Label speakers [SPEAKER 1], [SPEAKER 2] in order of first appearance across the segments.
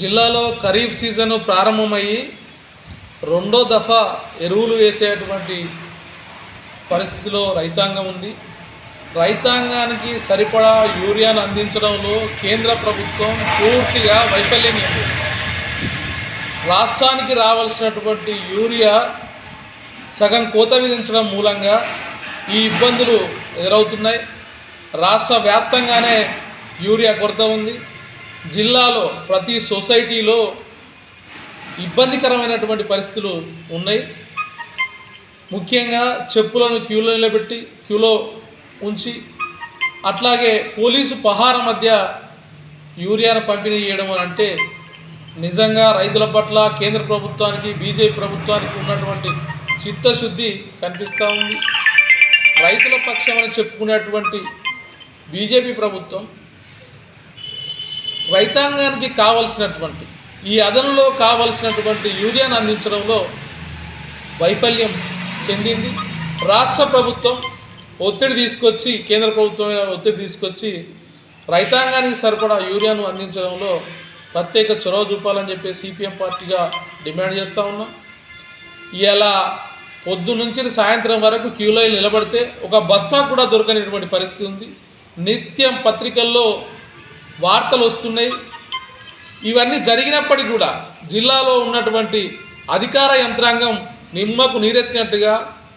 [SPEAKER 1] జిల్లాలో ఖరీఫ్ సీజన్ ప్రారంభమయ్యి రెండో దఫా ఎరువులు వేసేటువంటి పరిస్థితిలో రైతాంగం ఉంది. రైతాంగానికి సరిపడా యూరియాను అందించడంలో కేంద్ర ప్రభుత్వం పూర్తిగా వైఫల్యం రాష్ట్రానికి రావాల్సినటువంటి యూరియా సగం కోత విధించడం మూలంగా ఈ ఇబ్బందులు ఎదురవుతున్నాయి. రాష్ట్ర వ్యాప్తంగానే యూరియా కొరత ఉంది. జిల్లాలో ప్రతి సొసైటీలో ఇబ్బందికరమైనటువంటి పరిస్థితులు ఉన్నాయి. ముఖ్యంగా చెప్పులను క్యూలో నిలబెట్టి క్యూలో ఉంచి అట్లాగే పోలీసు పహార మధ్య యూరియాను పంపిణీ చేయడం అని అంటే నిజంగా రైతుల పట్ల కేంద్ర ప్రభుత్వానికి బీజేపీ ప్రభుత్వానికి ఉన్నటువంటి చిత్తశుద్ధి కనిపిస్తూ ఉంది. రైతుల పక్షమని చెప్పుకునేటువంటి బీజేపీ ప్రభుత్వం రైతాంగానికి కావలసినటువంటి ఈ అదనంలో కావలసినటువంటి యూరియాను అందించడంలో వైఫల్యం చెందింది. రాష్ట్ర ప్రభుత్వం ఒత్తిడి తీసుకొచ్చి కేంద్ర ప్రభుత్వం ఒత్తిడి తీసుకొచ్చి రైతాంగానికి సరిపడా యూరియాను అందించడంలో ప్రత్యేక చొరవ చూపాలని చెప్పి సిపిఎం పార్టీగా డిమాండ్ చేస్తూ ఉన్నాం. ఇలా పొద్దు నుంచి సాయంత్రం వరకు క్యూలో నిలబడితే ఒక బస్తా కూడా దొరకనటువంటి పరిస్థితి ఉంది. నిత్యం పత్రికల్లో వార్తలు వస్తున్నాయి. ఇవన్నీ జరిగినప్పటికీ కూడా జిల్లాలో ఉన్నటువంటి అధికార యంత్రాంగం నిమ్మకు నీరెత్తినట్టుగా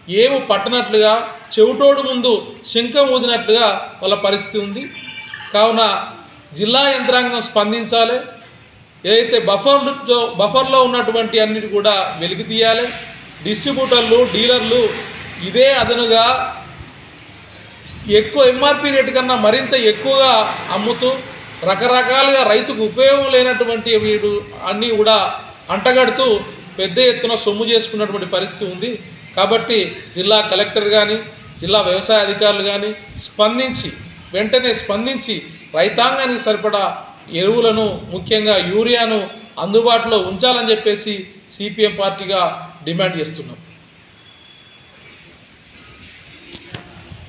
[SPEAKER 1] ఏము పట్టనట్లుగా చెవిటోడు ముందు శంఖం ఊదినట్లుగా వాళ్ళ పరిస్థితి ఉంది. కావున జిల్లా యంత్రాంగం స్పందించాలి. ఏదైతే బఫర్లో బఫర్లో ఉన్నటువంటి అన్నిటి కూడా వెలికి తీయాలి. డిస్ట్రిబ్యూటర్లు డీలర్లు ఇదే అదనుగా ఎక్కువ ఎంఆర్పి రేటు కన్నా మరింత ఎక్కువగా అమ్ముతూ రకరకాలుగా రైతుకు ఉపయోగం లేనటువంటి వీడు అన్నీ కూడా అంటగడుతూ పెద్ద ఎత్తున సొమ్ము చేసుకున్నటువంటి పరిస్థితి ఉంది. కాబట్టి జిల్లా కలెక్టర్ కానీ జిల్లా వ్యవసాయ అధికారులు కానీ స్పందించి వెంటనే స్పందించి రైతాంగానికి సరిపడా ఎరువులను ముఖ్యంగా యూరియాను అందుబాటులో ఉంచాలని చెప్పేసి సిపిఎం పార్టీగా డిమాండ్ చేస్తున్నాం.